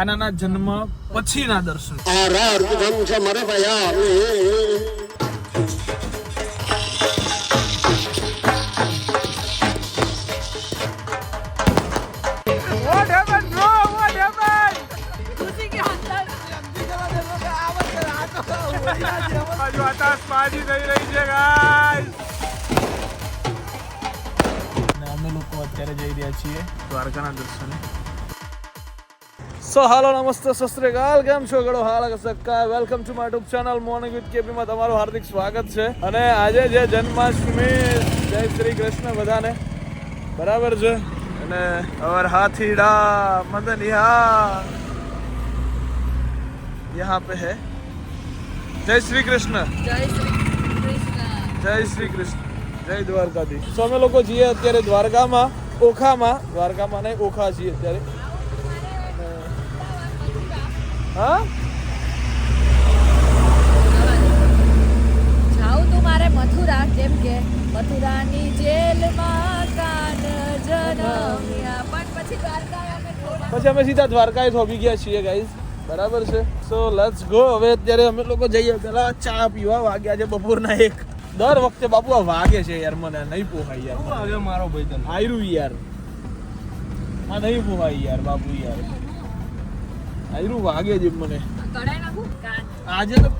કાનાના જન્મ પછીના દર્શન. અમે લોકો અત્યારે જઈ રહ્યા છીએ દ્વારકાના દર્શને સો હાલો નમસ્તે સસ્ત્રીકાલ કેમ છો ગળો હાલ સક્કા welcome to my YouTube channel morning with કેપીમાં તમારું હાર્દિક સ્વાગત છે અને આજે જે જન્માષ્ટમી જય શ્રી કૃષ્ણ બધાને બરાબર છે અને અવર હાથીડા મદન યહા યહા પે હે જય શ્રી કૃષ્ણ જય શ્રી જય શ્રી કૃષ્ણ જય દ્વારકાધીશ સો અમે લોકો જઈએ અત્યારે દ્વારકામાં ઓખામાં દ્વારકામાં નહીં ઓખા છીએ અત્યારે હા જાઉં તું મારે મથુરા કેમ કે મથુરાની જેલમાં કાન જનમ્યા. પણ પછી દ્વારકા પછી અમે સીધા દ્વારકાએ થોભી ગયા છીએ ગાઈઝ બરાબર છે? સો લેટ્સ ગો હવે અત્યારે અમે લોકો જઈએ. પેલા ચા પીવા વાગ્યા છે બપોરના એક. દર વખતે બાપુ આ વાગે છે યાર મને. નહીં પોહાય યાર. વાગે મારો ભાઈ તને? આયરું યાર. આ નહીં પોહાય યાર બાપુ યાર. આયરું વાગે છે મને. કડાઈ નાખું? આજે તો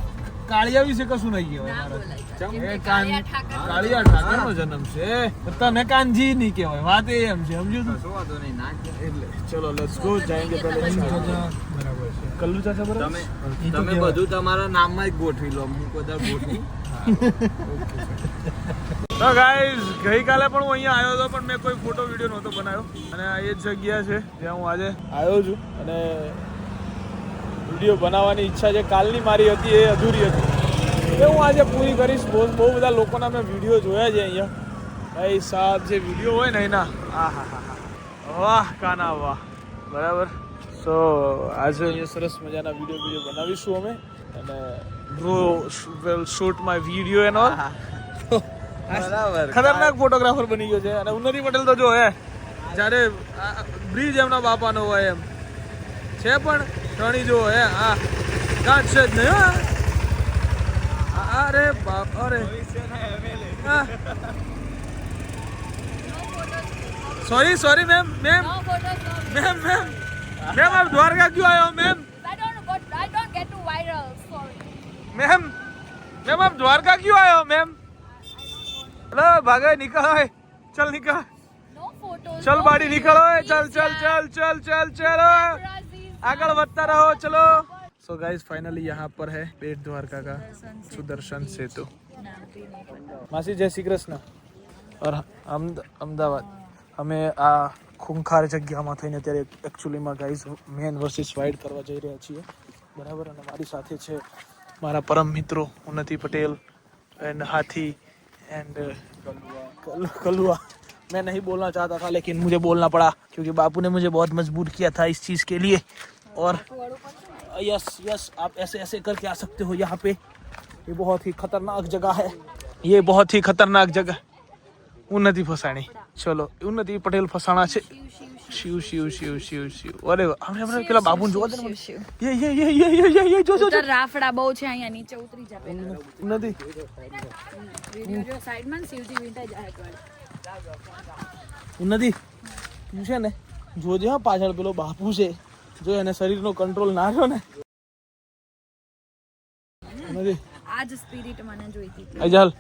કાળિયા વિશે કશું નહીં કહેવાય મારે. ચમ, એ કાન- કાળિયા ઠાકર નો જન્મ છે. તને કાનજી નહીં કહેવાય. વાત એ એમ છે સમજ્યું તું? વાંધો નહીં ના એટલે ચલો લેટ્સ ગો જાયેંગે પહેલે કલ્લુ ચાચા બરાબર? તમે તમે બધું તમારા નામમાં જ ગોઠવી લો હું ગોઠવી. ગોઠવું તો ગાઈઝ ગઈકાલે પણ હું અહીંયા આવ્યો હતો પણ મેં કોઈ ફોટો વીડિયો નહોતો બનાવ્યો. અને આ એ જ જગ્યા છે જ્યાં હું આજે આવ્યો છું. અને વીડિયો બનાવવાની ઈચ્છા છે. કાલની મારી હતી એ અધૂરી હતી. એ હું આજે પૂરી કરીશ. બહુ બહુ બધા લોકોના મેં વીડિયો જોયા છે અહીંયા. ભાઈ સાહેબ જે વીડિયો હોય ને એના. હા હા હા વાહ કાના વાહ. બરાબર? સો આજે અહીંયા સરસ મજાના વીડિયો વીડિયો બનાવીશું અમે. અને bro well shoot my video and all બરાબર. ખતરનાક ફોટોગ્રાફર બની ગયો છે. અને ઉન્નતિ પટેલ તો જો હે. જ્યારે બ્રિજ એમના બાપાનો હોય એમ. છે પણ ધણી જો હે આ છે જ નહીં હા અરે બાપ અરે. Sorry sorry ma'am ma'am. Ma'am ma'am ma'am આપ દ્વારકા ક્यों આવ્યો મેમ. મેમ મેમ આપ દ્વારકા ક્यों આવ્યો મેમ લો ભાગે નીકળ હોય ચલ નીકળ. ચલ બાડી videos, હોય ચલ ચલ ચલ ચલ ચલ ચલ આગળ વધતા રહો, ચલો. सो गाइस फाइनली यहाँ पर है બેટ દ્વારકા કા સુદર્શન સેતુ. માસી, જય શ્રી કૃષ્ણ. ઓર અમદાવાદ. અમે આ ખૂંખાર જગ્યામાં થઈને ત્યારે એકચ્યુઅલીમાં ગાઈઝ મેન વર્સિસ વાઇડ કરવા જઈ રહ્યા છીએ. બરાબર? અને મારી સાથે છે મારા પરમ મિત્રો, Unnati Patel and Hathi and Kalua. Kalua. मैं नहीं बोलना चाहता था लेकिन मुझे बोलना पड़ा क्योंकि बापू ने मुझे बहुत मजबूर किया था इस चीज़ के लिए और यस यस आप ऐसे ऐसे करके आ सकते हो यहाँ पे ये बहुत ही खतरनाक जगह है ये बहुत ही खतरनाक जगह ઉન્નતિ ફસાણી ચલો ઉન્નતિ પટેલ ફસાણા છે શિવ શિવ શિવ શિવ શિવ અરે આપણે આપણે પેલા બાબુને જોવા દે ને મને. શિવ, શિવ. યે યે યે યે યે યે યે જો જો જો ઉત્તર રાફડા બહુ છે અહીંયા નીચે ઉતરી જા પહેલા. ઉન્નતિ વિડીયો જો સાઈડમાં ને શિવજી વીંટાઈ જાય એકવાર. ઉન્નતિ તું છે ને જોજે હા પાછળ પેલો બાપુ છે. જો એને શરીરનો કંટ્રોલ ના રહ્યો ને. ઉન્નતિ. આજ સ્પિરિટ મને જોઈતી આઈ ચાલ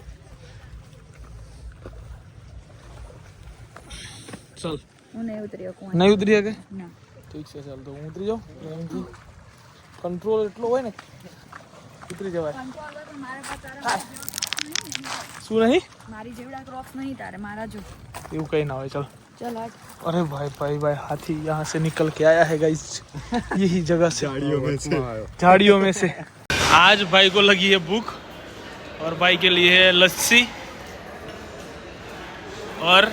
ચાલ. હું નહીં ઉતરી શકું નહીં ઉતરી શકે ના. ઠીક છે ચાલ તો હું ઉતરી જાઉં. એમથી કંટ્રોલ એટલો હોય ને ઉતરી જવાય. શું નહીં મારી જેવડા ક્રોક્સ નહીં તારે મારા જો એવું કઈ ના હોય ચલો चल अरे भाई भाई भाई हाथी यहाँ से निकल के आया है गाइस यही जगह से झाड़ियों में से झाड़ियों में से आज भाई को लगी है भूख और भाई के लिए है लस्सी और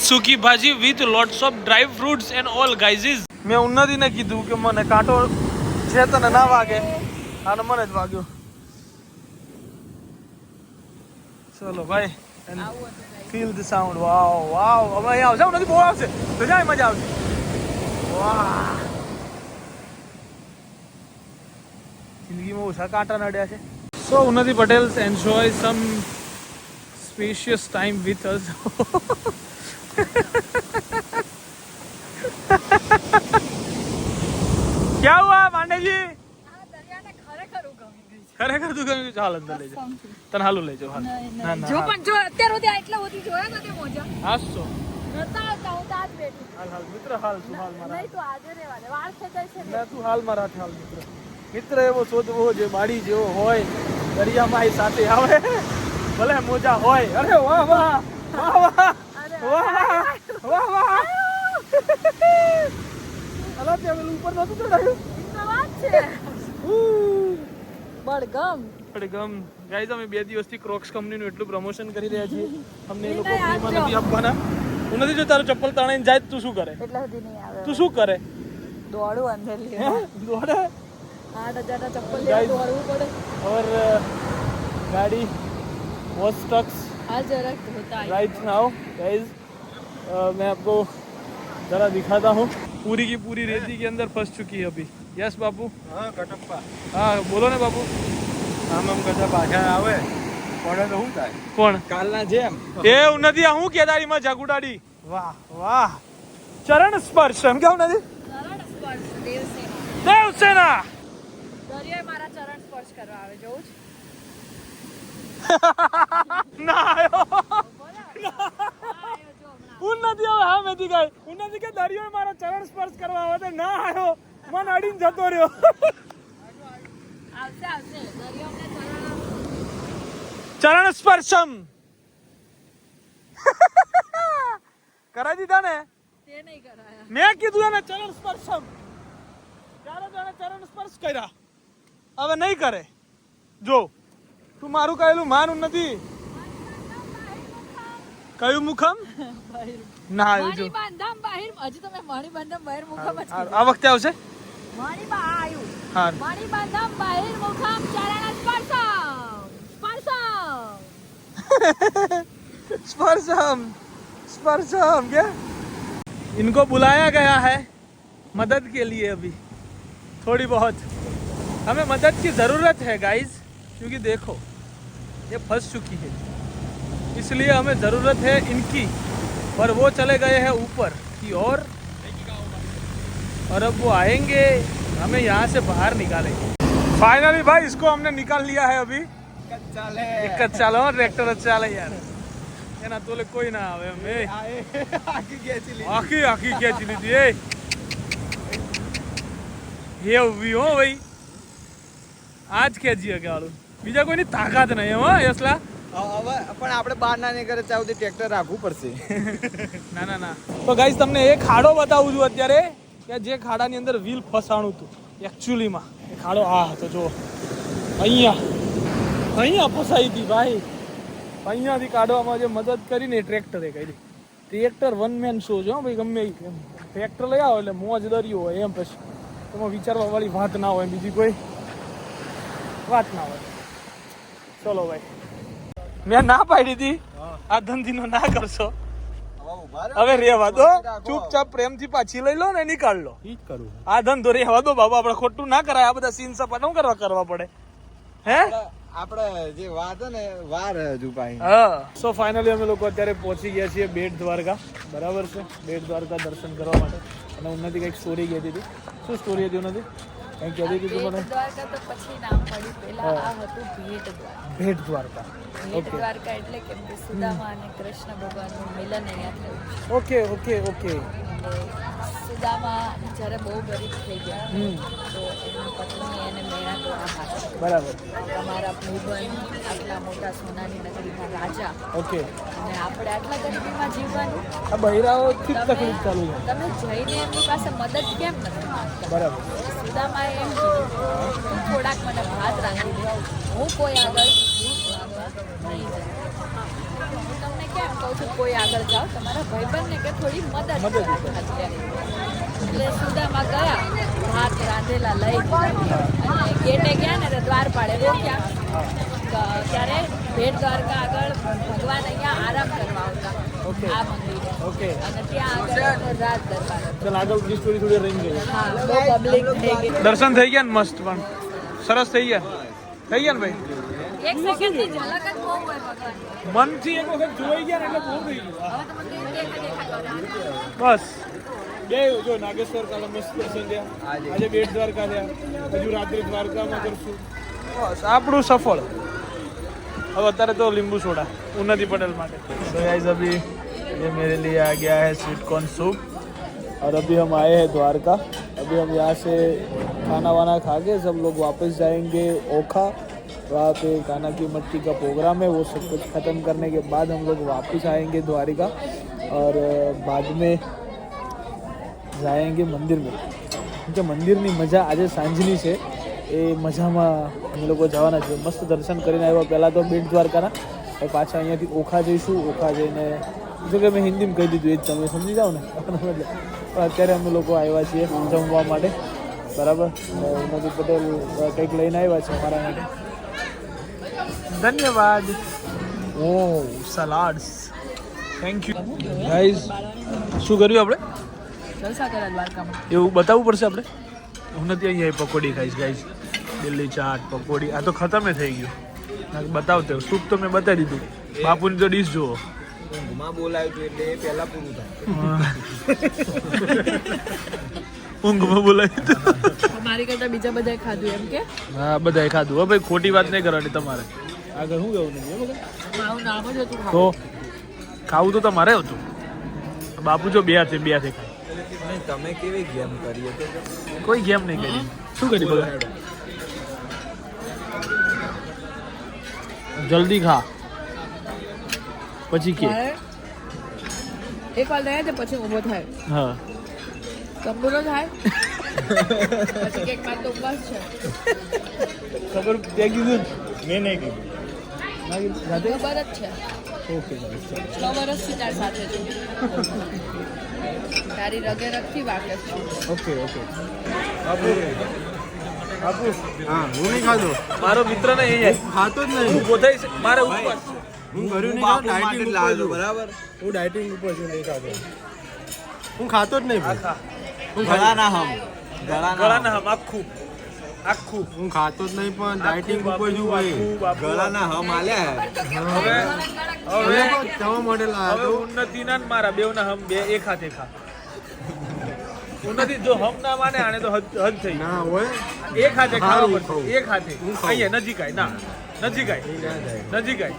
સૂકી ભાજી with lots of dry fruits and all guys મેં ઉન્નતિને કીધું કે મને કાંટો છે તને ના વાગે અને મને જ વાગ્યો ચલો ભાઈ feel the sound wow wow હવે અહીંયા આવશે. નથી બહુ આવશે. તો જાય મજા આવશે. વાહ. જિંદગીમાં ઓછા કાંટા નડ્યા છે. So Unnati Patel enjoy some spacious time with us ક્યાં હુઆ પાંડેજી ખરેખર તું ગયું ચાલ અંદર લઈ તને હાલું લઈ જાઓ હાલ. ના ના જો પણ જો અત્યાર સુધી આટલા સુધી જોયા તે મોજા. હાસો નતા આવતા હું તાજ બેઠી. હાલ હાલ મિત્ર હાલ તું હાલ મારા. નહીં તો આજે રહેવા દે વાળ ખેંચાય છે ને. ના તું હાલ મારા હાલ મિત્ર. મિત્ર એવો શોધવો જે બાડી જેવો હોય દરિયામાં એ સાથે આવે. ભલે મોજા હોય. અરે વાહ વાહ વાહ વાહ. વાહ વાહ વાહ અલા ત્યાં પેલું ઉપર નતું ચડાયું? વાત છે. બળગમ પણ ગમ ગાઈઝ અમે બે દિવસથી ક્રોક્સ કંપનીનું એટલું પ્રમોશન કરી રહ્યા છીએ અમને એ લોકો નહીં ફ્રીમાં આપજો. નથી આપવાના હું નથી જો તારું ચપ્પલ તાણીને જાય તો તું શું કરે એટલા સુધી નહીં આવે તું શું કરે દોડું અંદર હે? લેવા દોડે આઠ હજારના ચપ્પલ Guys. લેવા દોડવું પડે और अ, गाड़ी बहुत स्टक्स આ જરાક હોતા है। राइट नाउ गाइस मैं आपको जरा दिखाता हूँ पूरी की पूरी रेती के अंदर फंस चुकी है अभी યસ બાપુ. હા કટપ્પા. હા બોલો ને બાપુ. આમ આમ કરતા પાછા આવે. તો શું થાય? કોણ? કાલના જેમ. એવું નથી આ હું કેદારીમાં જાગુડાડી વાહ વાહ. ચરણ સ્પર્શ એમ કેવું નથી? ચરણ સ્પર્શ દેવસેના. દેવસેના! દરિયાએ મારા ચરણ સ્પર્શ કરવા આવે જોઉં છું. ઉન્નતિ હવે હા મેથી ગઈ ઉન્નતિ કે દરિયો મારા ચરણ સ્પર્શ કરવા આવે ના આવ્યો મન અડીને જતો રહ્યો. ચરણ સ્પર્શમ. કરાવી દીધા ને? મેં કીધું એને ચરણ સ્પર્શમ. ત્યારે તો એને ચરણ સ્પર્શ કર્યા. હવે નહીં કરે. જો તું મારું કહેલું માનું નથી. કયું મુખમ? ના આવ્યું જો. આ વખતે આવશે. મણિબા આ આવ્યું હા મણિબાંધમ બાહિર મુખમ ચરણ સ્પર્શમ સ્પર્શમ स्पर्शम स्पर्शम क्या इनको बुलाया गया है मदद के लिए अभी थोड़ी बहुत हमें मदद की ज़रूरत है गाइस क्योंकि देखो ये फंस चुकी है इसलिए हमें ज़रूरत है इनकी पर वो चले गए हैं ऊपर की ओर और अब वो आएंगे हमें यहाँ से बाहर निकालेंगे फाइनली भाई इसको हमने निकाल लिया है अभी ચાલે એક જ ચાલો ટ્રેક્ટર જ ચાલે યાર એના તોલે કોઈ ના આવે એમ એ આખી ખેંચી લીધી આખી આખી ખેંચી લીધી એ હેવી હો ભાઈ આજ ખેંચી શકે વાળું બીજા કોઈની તાકાત નહીં એમ હો યસલા હવે પણ આપણે બહાર ના નહીં કરે ત્યાં સુધી ટ્રેક્ટર રાખવું પડશે ના ના ના તો ગાઈસ તમને એ ખાડો બતાવું છું અત્યારે કે જે ખાડાની અંદર વ્હીલ ફસાણું હતું એકચ્યુઅલીમાં એ ખાડો આ હતો જો અહીંયા અહીંયા ફસાઈ હતી ભાઈ. અહીંયાથી કાઢવામાં જે મદદ કરીને એ ટ્રેક્ટરે કરી ટ્રેક્ટર વન મેન શો છે ભાઈ ગમે એમ ટ્રેક્ટર લઈ આવો એટલે મોજ દરિયો હોય એમ પછી. એમાં વિચારવા વાળી વાત ના હોય બીજી કોઈ વાત ના હોય. ચલો ભાઈ. મેં ના પાડી હતી? આ ધંધીનો ના કરશો. હવે ઊભા રહો. હવે રેવા દો ચૂપચાપ પ્રેમથી પાછી લઈ લો ને નીકાળ લો. આ ધંધો રેવા દો બાબા આપણે ખોટું ના કરાય આ બધા સીન સપા નું કરવા કરવા પડે? હે? આપણે જે વાત હે ને વાર હજુ હા. સો ફાઇનલી અમે લોકો અત્યારે પહોંચી ગયા છીએ બેટ દ્વારકા. બરાબર છે? બેટ દ્વારકા દર્શન કરવા માટે. અને ઉન્નતિ કંઈક સ્ટોરી કહેતી હતી. શું સ્ટોરી હતી ઉન્નતિ કંઈક કહેતી દીધું મને? દ્વારકા તો પછી નામ પડ્યું. પેલા આ હતું ભેટ દ્વારકા ભેટ દ્વારકા ભેટ ઓકે. દ્વારકા એટલે કે સુદામા અને કૃષ્ણ ભગવાનનું મિલન અહીંયા થયું ઓકે ઓકે ઓકે. સુદામા જ્યારે બહુ ગરીબ થઈ ગયા તો એમની પત્ની એને મેળા પાછળ બરાબર. તમારા ભાઈબંધ આટલા મોટા સોનાની નગરીના રાજા. ઓકે. અને આપણે આટલા ગરીબીમાં જીવવાનું? આ બહિરાઓથી તકલીફ ચાલુ છે. તમે જઈને એમની પાસે મદદ કેમ નથી માંગતા? બરાબર. સુદામાએ એમ કીધું થોડાક મને ભાત રાંધી દે. હું કોઈ આગળ નહીં કેમ કહું છું કોઈ આગળ જાઓ તમારા ભાઈબંધને કે થોડી મદદ કરો. એટલે સુદામાં ગયા ભાત રાંધેલા લઈ અને ગેટે ગયા ને તો દ્વાર પાડે રોક્યા. તો ત્યારે ભેટ દ્વારકા આગળ ભગવાન અહીંયા આરામ કરવા આવતા. આ મંદિરે. ઓકે. અને ત્યાં આગળ રાત દરબાર. ચાલ આગળ બીજી થોડી રહી ગઈ હા બહુ પબ્લિક થઈ ગઈ. દર્શન થઈ ગયા ને મસ્ત પણ. સરસ થઈ ગયા. થઈ ગયા ને ભાઈ? एक सेकंड मन थी एको से जोई गया ना बोल रही बस। बे जो नागेश्वर का मस्त प्रसंग गया हाँ आज बेट द्वारका गया आज रात्रि द्वारका में करसु बस आपड़ो सफल। अब अतरे तो लींबू सोडा उन्नति पटेल माटे। सो गाइस अभी ये मेरे लिए आ गया है स्वीट कॉर्न सूप और अभी हम आए हैं द्वारका अभी हम यहाँ से खाना वाना खा के सब लोग वापस जाएँगे ओखा। वहाँ पे काना की मट्टी का प्रोग्राम है वो सब कुछ ख़त्म करने के बाद हम लोग वापस आएंगे द्वारिका और अ, बाद में जाएंगे मंदिर में કેમકે મંદિરની મજા આજે સાંજની છે એ મજામાં અમે લોકો જવાના છે મસ્ત દર્શન કરીને આવ્યા પહેલાં તો બેટ દ્વારકાના હવે પાછા અહીંયાથી ઓખા જઈશું ઓખા જઈને જો કે મેં હિન્દીમાં કહી દીધું એ જ તમે સમજી જાઓ ને એટલે પણ અત્યારે અમે લોકો આવ્યા છીએ જમવા માટે બરાબર ઉન્નતિ પટેલ કંઈક લઈને આવ્યા છે અમારા માટે ધન્યવાદ ઓ સલાડ્સ થેન્ક યુ ગાઈઝ શું કર્યું આપણે? એવું બતાવવું પડશે આપણે? હું નથી અહીંયા પકોડી ખાઈશ ગાઈઝ દિલ્હી ચાટ પકોડી. આ તો ખતમ થઈ ગયું. બતાવતો સૂપ તો મેં બતાવી દીધું. બાપુની તો ડીશ જુઓ. ઊંઘમાં બોલાવ્યું હતું એટલે પહેલા પૂરું થાય. ઊંઘમાં બોલાવી દીધું મારી કરતા બીજા બધા ખાધું એમ કે? હા બધાએ ખાધું. હવે ભાઈ ખોટી વાત નહીં કરવાની તમારે. આગળ શું કેવું નથી બરાબર મારું નામ જ હતું તો ખાવું તો તમારે હતું. બાપુ જો બે હાથે બે હાથે ખાય. નહીં તમે કેવી ગેમ કરી તો કોઈ ગેમ નહીં કરી. શું કરી બોલો જલ્દી ખા. પછી કે. મારે એક વાર લઈએ તો પછી ઊભો થાય. હા. તંબુરો થાય. પછી કેકમાં તો ઉપવાસ છે. ખબર તે કીધું મેં નહીં કીધું. ના કીધું જાતે ખબર જ છે. ઓકે છ વર્ષથી તાર સાથે છું. તારી રગે રગથી વાકેફ છું. Okay okay. હા હું નહીં ખાતો મારો મિત્ર ને ખાતો જ નહીં. હું ગોથાઈ છે. મારે ઉપવાસ હું ઘરું નહીં ખાતો ડાયટિંગ ઉપર છું. બરાબર. હું ડાયટિંગ ઉપર છું નહીં ખાતો. હું ખાતો જ નહીં હું ગળા ના હમ. ગળા ના હમ. આખું. આખું. હું ખાતો જ નહીં પણ ડાયટિંગ ઉપર છું ભાઈ આખું બાપુ ગળા ના હમ આલ્યા હવે હવે તમારા હવે લાવ્યો ઉન્નતિ ના મારા બેવના હમ બે એક હાથે ખા. ઉન્નતિ જો હમ ના માને આને તો હદ હદ થઈ. ના હોય. એક હાથે ખાવા પડશે. એક હાથે. અહીંયા નજીક આય ના નજીક આય નજીક આય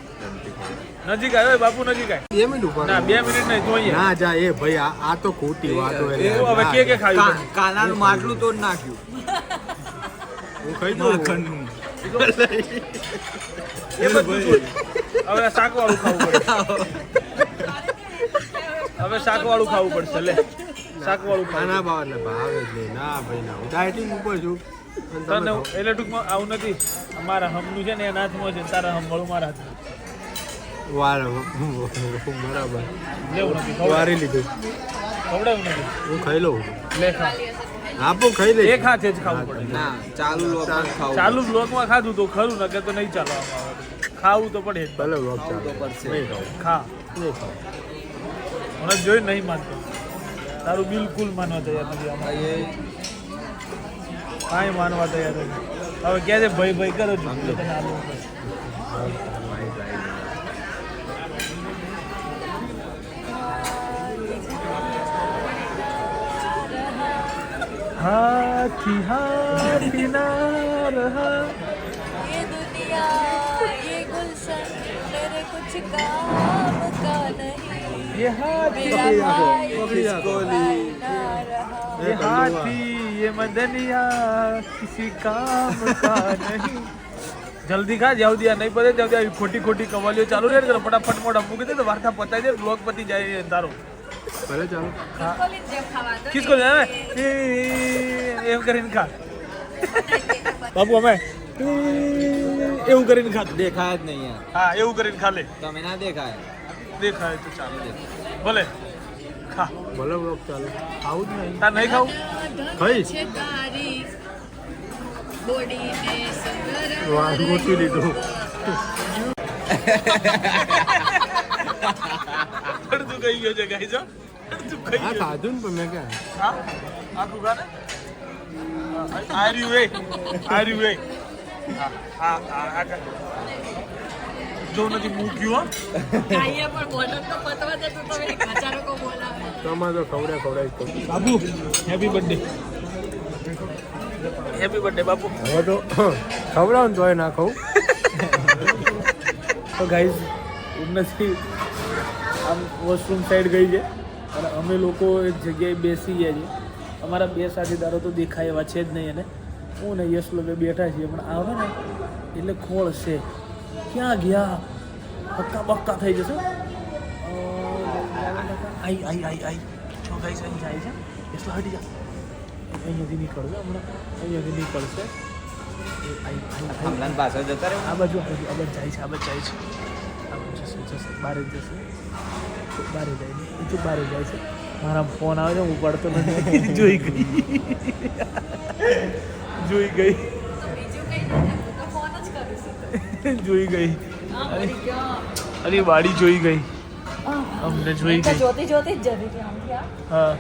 નજીક આય બાપુ નજીક આય બે મિનિટ ઉપર ના બે મિનિટ નહીં જોઈએ ના જા એ ભાઈ આ તો ખોટી વાત હોય હવે કે કે ખાયું કાનાનું માટલું તો નાખ્યું. હું ખાઈ દઉં માખણનું. એ બધું હવે શાક વાળું ખાવું પડે. હવે શાક વાળું ખાવું પડશે લે. શાક વાળું ખાના ભાવ એટલે ભાવે ના ભાઈ ના. હું ડાયટિંગ ઉપર છું. તને એટલે ટૂંકમાં આવું નથી. મારા હમનું છે ને એના હાથમાં છે તારા હમ વાળું મારા હાથમાં. વાર બરાબર. લેવું નથી વારી લીધું. ખવડાવું નથી. હું ખાઈ લઉં. લે ખા. આપો ખાઈ લે એક હાથે જ ખાવું પડે. ના ચાલુ લોક ખાવું ચાલુ લોકમાં ખાધું તો ખરું નકર તો નહીં ચાલવામાં આવે. ખાવું તો પડે જ. ભલે લોક ખાવું તો ચાલે પડશે. નહીં ખાવું. ખા. મને જોઈ નહીં માનતો. તારું બિલકુલ માનવા તૈયાર નથી અમારે એ. કાંઈ માનવા તૈયાર નથી. હવે ક્યારે છે? ભાઈ ભાઈ કરો છો. તને આલવું પડે. हाथी हाथी ना रहा ये दुनिया ये गुलशन मेरे कुछ काम का नहीं ये हाथी मेरा भाई ખિસકોલી. ना रहा ये हाथी ये मदनिया किसी काम का नहीं જલ્દી ખા જ્યાં સુધી આ નહીં પતે ત્યાં સુધી આવી ખોટી ખોટી કવાલીઓ ચાલુ રહે ને ફટાફટ મોઢા મૂકી દે તો વાર્તા પતાઈ દે બ્લોગ પતી જાય તારો ભલે ચાલો. ખિસકોલી જ જેમ ખાવા દો. કિસકો જાણે એમ કરીને ખા. બાપુ અમે. એવું કરીને ખા. દેખાય જ નહીં હા એવું કરીને ખા લે. તમે ના દેખાય. દેખાય તો ચાલે. ભલે. ખા. ભલે બ્લોક ચાલે. ખાવું જ નહીં. તાર નહીં ખાવું? ખાઈ વાર ગોતી લીધું. તું કહી ગયો છે ગાઈ જો અડધું કહી હા ખાધું ને પણ મેં ક્યાં? હા? આખું ખા ને આર્યુ એ. આર્યુ એ. હા હા જો નથી મૂક્યું કો તમારે ખવડાય ખવડાય બાબુ હેપી બર્થડે હેપી બર્થડે બાપુ હવે તો ખવડાવ ને તોય ના ખવું તો ગાઈઝ ઉમનસી આમ વોશરૂમ સાઈડ ગઈ છે. અને અમે લોકો એક જગ્યાએ બેસી ગયા છીએ. અમારા બે સાથીદારો તો દેખાય એવા છે જ નહીં અને હું ને યશ લોકો બેઠા છીએ પણ આવે ને એટલે ખોળ છે? ક્યાં ગયા? હક્કા બક્કા થઈ જશે. આઈ આઈ આઈ આઈ. છો ગાઈઝ અહીં જાય છે. યશલો હટી જા. અહીંયાથી નીકળશે હમણાં. અહીંયાથી નીકળશે. આ બાજુ આ બાજુ આ બાજુ જાય છે આ બાજુ જાય છે. જશે જશે બારે જશે. બારે જાય તો બારે જાય છે. મારા ફોન આવે છે હું પડતો નથી. જોઈ ગઈ. જોઈ ગઈ. બીજું જોઈ ગઈ. અરે વાડી જોઈ ગઈ. અમને જોઈ ગઈ. જોતી જોતી જ જતી હા.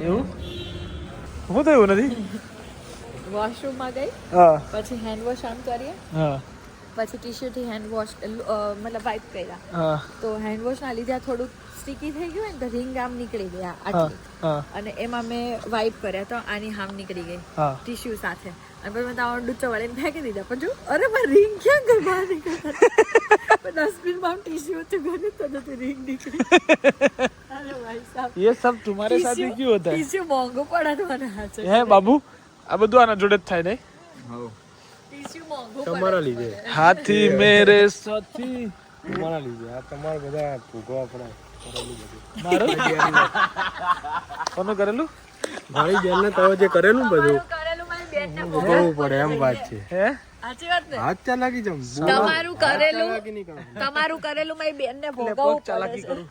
એવું? હું તો એવું નથી વોશરૂમમાં ગઈ. હા. પછી હેન્ડ વોશ આમ કરીએ. હા. પછી ટીશ્યુથી હેન્ડ વોશ મતલબ વાઇપ કર્યા હા તો હેન્ડ વોશના લીધે આ થોડુંક સ્ટીકી થઈ ગયું ને તો રિંગ આમ નીકળી ગયા હા આટલી હા અને એમાં મેં વાઇપ કર્યા તો આની હામ નીકળી ગઈ હા ટિશ્યુ સાથે અને પછી મેં તાવણ ડૂચો વાળીને ફેંકી દીધા પણ જો અરે મારી રિંગ ક્યાં ગઈ બહાર નીકળી ડસ્ટબિનમાં ટિશ્યુ હતું ગયું તો નથી રિંગ નીકળી અરે ભાઈ સાહેબ ये सब तुम्हारे साथ ही क्यों होता है ટિશ્યુ મોંઘું પડે તો મને હાચે હે બાબુ આ બધું આના જોડે તમારા લીધે. હાથી મેરે સાથી. તમારા લીધે. આ તમારે બધા ભૂગો આપણે કરેલું બધું. કોનું કરેલું? મારી બેનને તમે જે કરેલું બધું. ભોગવવું પડે એમ વાત છે. હે? ને? હાથ ચાલાકી જમ તમારું કરેલું. તમારું કરેલું મારી બેનને પગ ભોગવવું ચાલાકી કરું.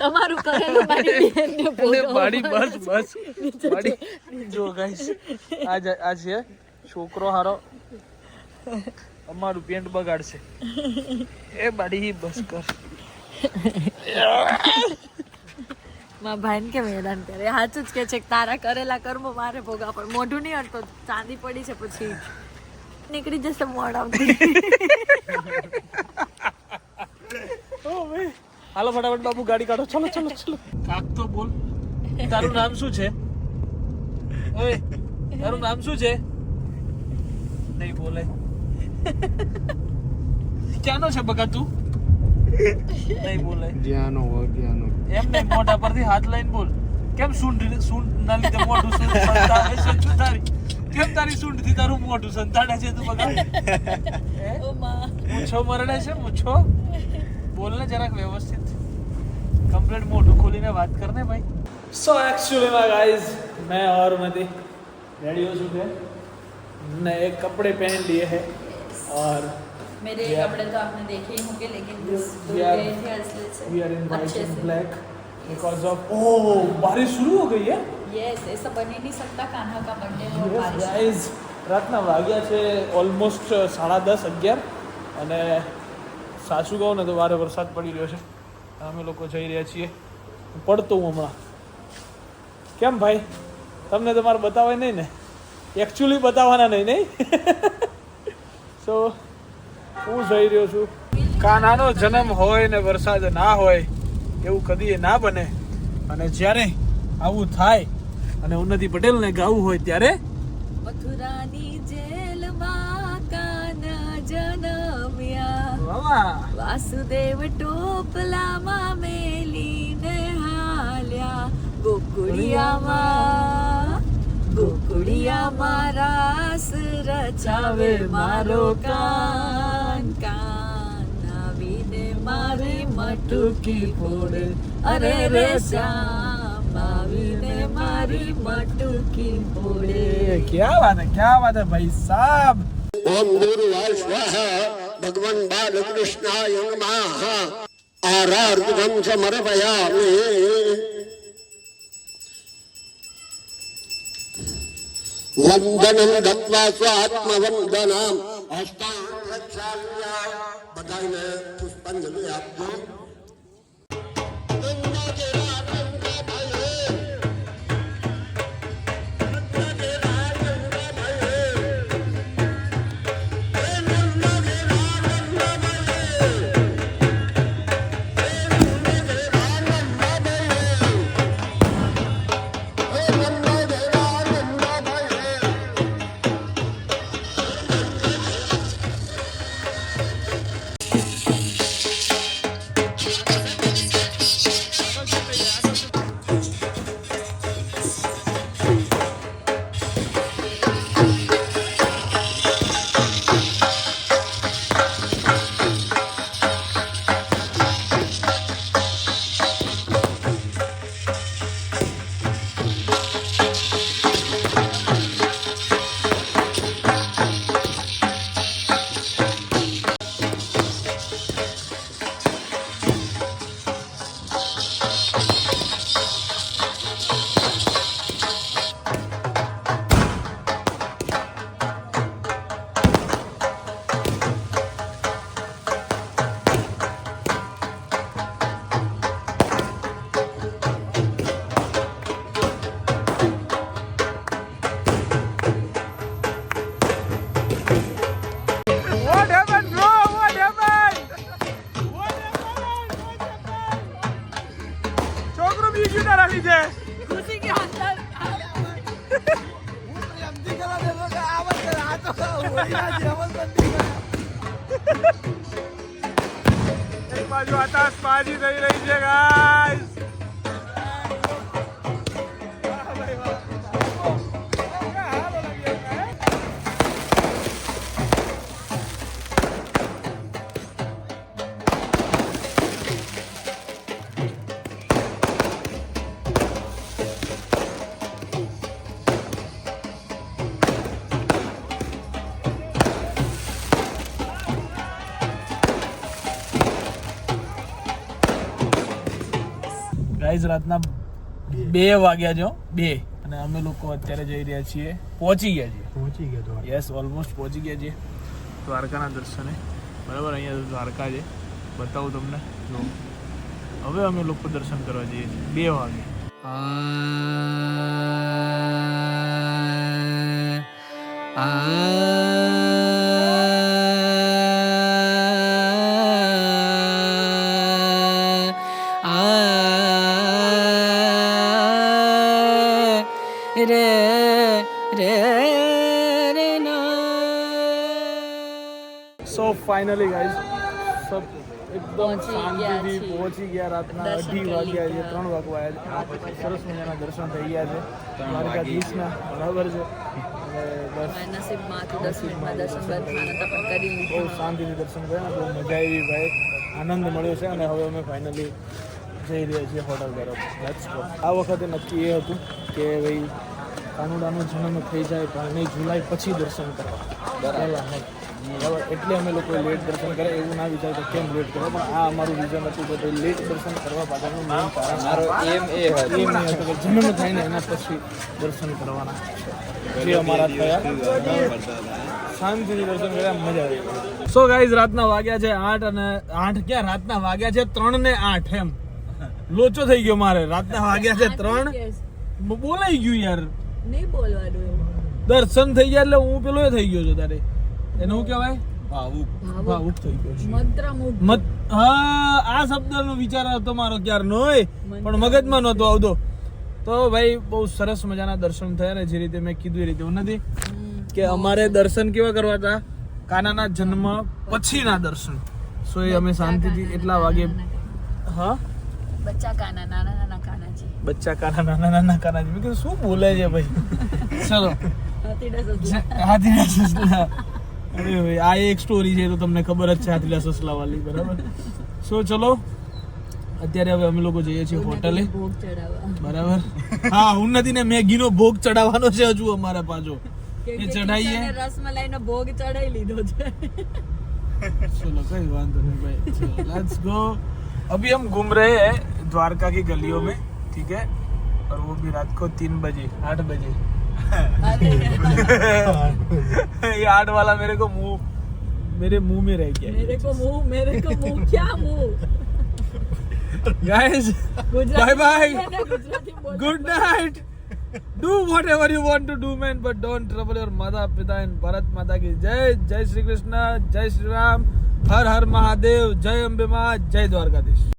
તમારું કરેલું મારી બેનને અરે ભોગવવું બસ. બસ જો ગાઈસ આ આ છે. છોકરો હારો અમારું પેન્ટ બગાડશે. એ બાડી બસ કર. મા ભાઈને કેમ હેરાન કરે? સાચું જ કે છે કે તારા કરેલા કર્મ મારે ભોગા પણ મોઢું નહીં હટતો ચાંદી પડી છે પછી નીકળી જશે મોઢામાંથી હાલો ફટાફટ બાબુ ગાડી કાઢો. ચલો ચલો ચલો. કાક તો બોલ. તારું નામ શું છે? ઓય તારું નામ શું છે? નહીં બોલે. ક્યાંનો છે બકા તું? નહીં બોલે. જ્યાંનો હોય ત્યાંનો. એમને મોઢા પરથી હાથ લઈને બોલ. કેમ સૂંઢ સૂંઢ ના લીધે મોઢું સંતાડે છે? તું તારી કેમ તારી સૂંઢથી તારું મોઢું સંતાડે છે તું બકા? મૂછો મરડે છે મૂછો? બોલ ને જરાક વ્યવસ્થિત. કમ્પ્લીટ મોઢું ખોલીને વાત કર ને ભાઈ. સો એક્ચ્યુઅલી માં ગાઈઝ મેં ઓર મધી રેડી છું કે नए कपड़े पहन लिए हैं और मेरे Yeah. कपड़े तो आपने देखे ही होंगे लेकिन जिस We are- गए थे असली से वी आर इन वाइट अच्छे एंड से ब्लैक बिकॉज ऑफ ओह बारिश शुरू हो गई है यस ऐसा बन ही नहीं सकता कान्हा का बर्थडे हो યસ बारिश में। ગાઈઝ રાતના વાગ્યા છે ઓલમોસ્ટ સાડા દસ અગિયાર અને સાચું કહું ને તો વારે વરસાદ પડી રહ્યો છે અમે લોકો જઈ રહ્યા છીએ પડતો હું હમણાં કેમ ભાઈ તમને તમારે બતાવાય નહીં ને એકચ્યુઅલી બતાવવાના નહીં નહીં? સો હું જઈ રહ્યો છું. કાનાનો જન્મ હોય ને વરસાદ ના હોય એવું કદી ના બને. અને જ્યારે આવું થાય અને ઉન્નતિ પટેલને ગાવું હોય ત્યારે? મથુરાની જેલમાં કાના જનમ્યા. વાસુદેવ ટોપલામાં મેલીને હાલ્યા ગોકુળિયામાં. ગોકુડિયામાં રાસ રચાવે મારો કાન કાન આવીને મારે મટુકી ફોડે. અરે રે શ્યામ આવીને મારી મટુકી ફોડે. ક્યાં વાત હે? ક્યાં વાત હે ભાઈ સાહેબ ઓમ ગુરુ વાસ્વાહ ભગવાન બાલકૃષ્ણાય નમઃ આરાર્ધમ સમર્પયામિ વંદનમ દત્વા સ્વાત્મવંદનામ રક્ષામ્યા બધાને પુષ્પાંજલિ આપજો એક બાજુ આતાશ બાજી થઈ રહી છે ગાઈસ ગાઈઝ રાતના બે. વાગ્યા જો બે. અને અમે લોકો અત્યારે જઈ રહ્યા છીએ પહોંચી ગયા છીએ. પહોંચી ગયા તો યસ ઓલમોસ્ટ પહોંચી ગયા છીએ. દ્વારકાના દર્શને. બરાબર અહીંયા દ્વારકા છે. બતાવું તમને. જો. હવે અમે લોકો દર્શન કરવા જઈએ છીએ. બે વાગે. સો ફાઇનલી ગાઈઝ સબ એકદમ પહોંચી ગયા શાંતિથી પહોંચી ગયા રાતના અઢી વાગ્યા છે ત્રણ વાગવા સરસ મજાના દર્શન થઈ ગયા છે. દ્વારકાધીશના બરાબર છે. બહુ શાંતિથી દર્શન કર્યા બહુ મજા આવી ભાઈ. આનંદ મળ્યો છે અને હવે અમે ફાઇનલી જઈ રહ્યા છીએ હોટલ તરફ. આ વખતે નક્કી એ હતું કે ભાઈ કાનુડાનો જન્મ થઈ જાય પણ નહીં જુલાઈ પછી દર્શન કરવા. નહીં. બરાબર? એટલે અમે લોકોએ લેટ દર્શન કર્યા એવું ના વિચાર કે કેમ લેટ કરો પણ આ અમારું રીઝન હતું કે ભાઈ લેટ દર્શન કરવા પાછળનું મેઇન કારણ મારો એમ એ એમ એ હતો કે જન્મ થાય ને એના પછી દર્શન કરવાના જે અમારા થયા. શાંતિથી દર્શન કર્યા મજા આવી સો ગાઈઝ રાતના વાગ્યા છે આઠ અને આઠ ક્યાં? રાતના વાગ્યા છે ત્રણ ને આઠ એમ. લોચો થઈ ગયો મારે. રાતના વાગ્યા છે ત્રણ. બોલાઈ ગયું યાર. નહીં બોલવાનું દર્શન થઈ ગયા એટલે હું પેલો એ થઈ ગયો છું તારે. એને શું કહેવાય? ભાવુક. ભાવુક. થઈ ગયો છું. મત હા આ શબ્દનો વિચાર હતો મારો ક્યારનો પણ મગજમાં નહોતો આવતો. તો ભાઈ બહુ સરસ મજાના દર્શન થયા ને જે રીતે મેં કીધું એ રીતે. એવું નથી કે અમારે દર્શન કેવા કરવા હતા? કાનાના જન્મ પછીના દર્શન. સો એ અમે શાંતિથી એટલા વાગે હા? બચ્ચા કાના નાના નાના કાના છે બચ્ચા કાના નાના નાના કાના મેં કીધું શું બોલે છે ભાઈ? ચલો. હાથીડા સસલા. હાથીના સસલા અરે ભાઈ આ એક સ્ટોરી છે તો તમને ખબર જ છે હાથીલા સસલા વાળી બરાબર સો ચલો અત્યારે હવે અમે લોકો જઈએ છીએ હોટલે ભોગ ચડાવવા બરાબર હા ઉન્નતિને મેગીનો ભોગ ચડાવવાનો છે હજુ અમારા પાછો કેમ એ કે ચઢાઈએ કિશને રસમલાઈનો ભોગ ચડાવી લીધો છે चलो कोई बात नहीं भाई चलो लेट्स गो अभी हम घूम रहे हैं द्वारका की गलियों में ठीक है और वो भी रात को तीन बजे आठ बजे ये आठ वाला मेरे को मुँह मेरे मुँह में रह गया मेरे को मुँह मेरे को मुँह क्या मुँह guys bye bye good night do whatever you want to do man but don't trouble your mother pita and bharat mata ki jai jai shri krishna jai shri ram हर हर महादेव जय अम्बे माँ जय द्वारकाधीश